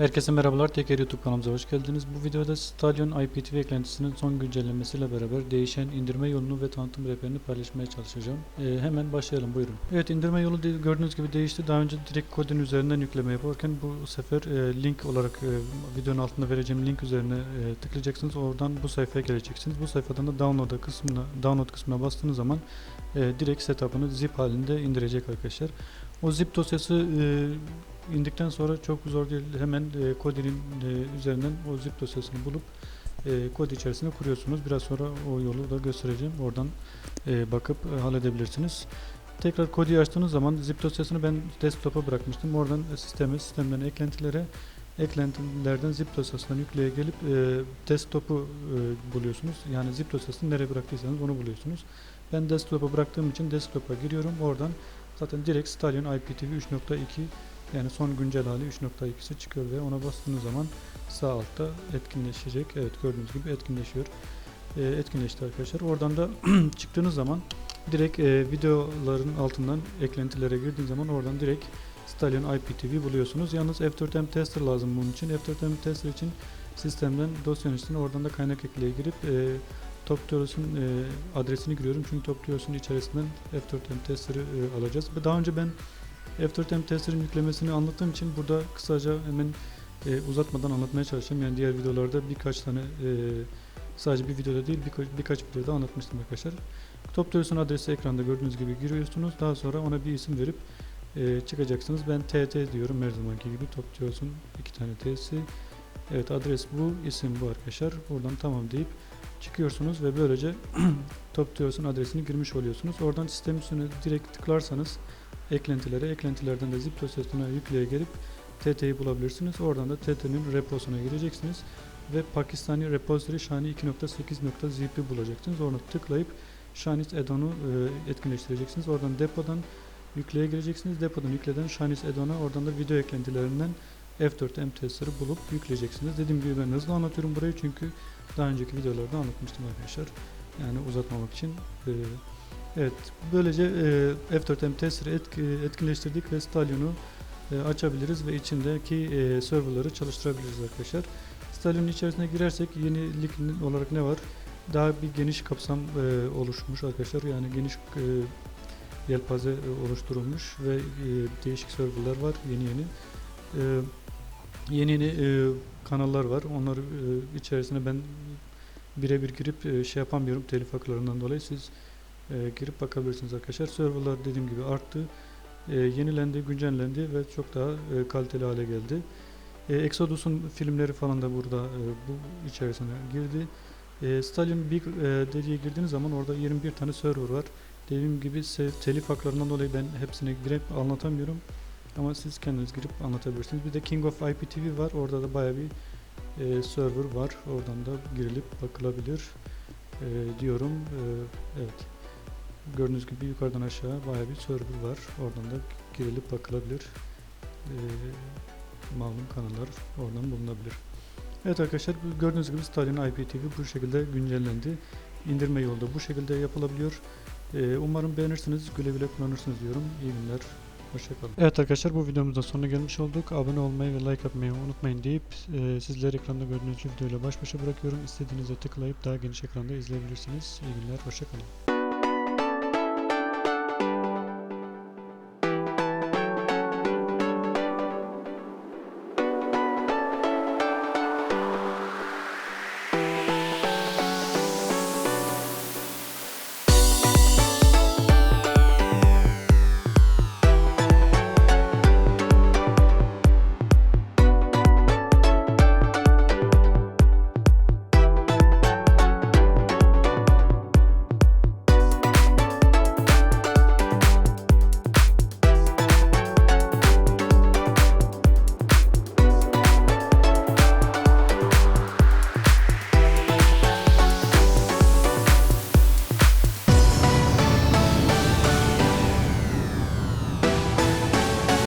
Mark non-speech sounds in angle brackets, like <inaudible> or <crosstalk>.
Herkese merhabalar. Teker YouTube kanalımıza hoş geldiniz. Bu videoda Stallion IPTV eklentisinin son güncellemesiyle beraber değişen indirme yolunu ve tanıtım rehberini paylaşmaya çalışacağım. Ee, hemen başlayalım buyurun. Evet indirme yolu gördüğünüz gibi değişti. Daha önce direkt kodun üzerinden yükleme yaparken bu sefer e, link olarak e, videonun altında vereceğim link üzerine e, tıklayacaksınız. Oradan bu sayfaya geleceksiniz. Bu sayfadan da download kısmına download kısmına bastığınız zaman e, direkt setup'ını zip halinde indirecek arkadaşlar. O zip dosyası e, indikten sonra çok zor değil. Hemen e, Kodi'nin e, üzerinden o zip dosyasını bulup e, kod içerisine kuruyorsunuz. Biraz sonra o yolu da göstereceğim. Oradan e, bakıp e, halledebilirsiniz. Tekrar Kodi'yi açtığınız zaman zip dosyasını ben desktop'a bırakmıştım. Oradan sisteme, sistemden eklentilere, eklentilerden zip dosyasından yükleye gelip e, desktop'u e, buluyorsunuz. Yani zip dosyasını nereye bıraktıysanız onu buluyorsunuz. Ben desktop'a bıraktığım için desktop'a giriyorum. Oradan zaten direkt Stallion IPTV 3.2 yani son güncel hali 3.2'si çıkıyor ve ona bastığınız zaman sağ altta etkinleşecek. Evet gördüğünüz gibi etkinleşiyor. E, etkinleşti arkadaşlar. Oradan da <clears throat> çıktığınız zaman direkt e, videoların altından eklentilere girdiğiniz zaman oradan direkt Stallion IPTV buluyorsunuz. Yalnız F4M tester lazım bunun için. F4M tester için sistemden dosyanın içine oradan da kaynak ekleye girip e, TopTools'un e, adresini giriyorum. Çünkü TopTools'un içerisinden F4M tester'ı e, alacağız. Daha önce ben F4M tester'ın yüklemesini anlattığım için burada kısaca hemen e, uzatmadan anlatmaya çalışacağım. Yani diğer videolarda birkaç tane e, sadece bir videoda değil birkaç, birkaç videoda anlatmıştım arkadaşlar. TopTools'un adresi ekranda gördüğünüz gibi giriyorsunuz. Daha sonra ona bir isim verip e, çıkacaksınız. Ben TT diyorum her zamanki gibi. TopTools'un iki tane T'si. Evet adres bu, isim bu arkadaşlar. Buradan tamam deyip çıkıyorsunuz ve böylece <clears throat> TopTools'un adresini girmiş oluyorsunuz. Oradan sistem üstüne direkt tıklarsanız eklentilere, eklentilerden de zip dosyasına yükleye gelip TT'yi bulabilirsiniz. Oradan da TT'nin reposuna gireceksiniz ve Pakistani repository Shani 2.8.zip'i bulacaksınız. Onu tıklayıp Shani's add-on'u e, etkinleştireceksiniz. Oradan depodan yükleye gireceksiniz. Depodan yükleden Shani's add-on'a oradan da video eklentilerinden F4M tester'ı bulup yükleyeceksiniz. Dediğim gibi ben hızlı anlatıyorum burayı çünkü daha önceki videolarda anlatmıştım arkadaşlar. Yani uzatmamak için. E, evet böylece e, F4M tester'ı etki, etkinleştirdik ve Stallion'u e, açabiliriz ve içindeki e, serverları çalıştırabiliriz arkadaşlar. Stallion'un içerisine girersek yenilik olarak ne var? Daha bir geniş kapsam e, oluşmuş arkadaşlar. Yani geniş e, yelpaze e, oluşturulmuş ve e, değişik serverlar var yeni yeni. E, yeni yeni e, kanallar var. Onları e, içerisine ben birebir girip e, şey yapamıyorum telif haklarından dolayı siz e, girip bakabilirsiniz arkadaşlar. Serverlar dediğim gibi arttı. E, yenilendi, güncellendi ve çok daha e, kaliteli hale geldi. E, Exodus'un filmleri falan da burada e, bu içerisine girdi. E, Stalin Big e, dediye girdiğiniz zaman orada 21 tane server var. Dediğim gibi telif haklarından dolayı ben hepsine girip anlatamıyorum. Ama siz kendiniz girip anlatabilirsiniz. Bir de King of IPTV var. Orada da bayağı bir e, server var. Oradan da girilip bakılabilir e, diyorum. E, evet. Gördüğünüz gibi yukarıdan aşağı bayağı bir server var. Oradan da girilip bakılabilir. E, malum kanallar oradan bulunabilir. Evet arkadaşlar gördüğünüz gibi Stalin IPTV bu şekilde güncellendi. İndirme yolda bu şekilde yapılabiliyor. E, umarım beğenirsiniz, güle güle kullanırsınız diyorum. İyi günler. Hoşçakalın. Evet arkadaşlar bu videomuzda sonuna gelmiş olduk. Abone olmayı ve like atmayı unutmayın deyip e, sizleri ekranda gördüğünüz videoyla baş başa bırakıyorum. İstediğinizde tıklayıp daha geniş ekranda izleyebilirsiniz. İyi günler, hoşçakalın.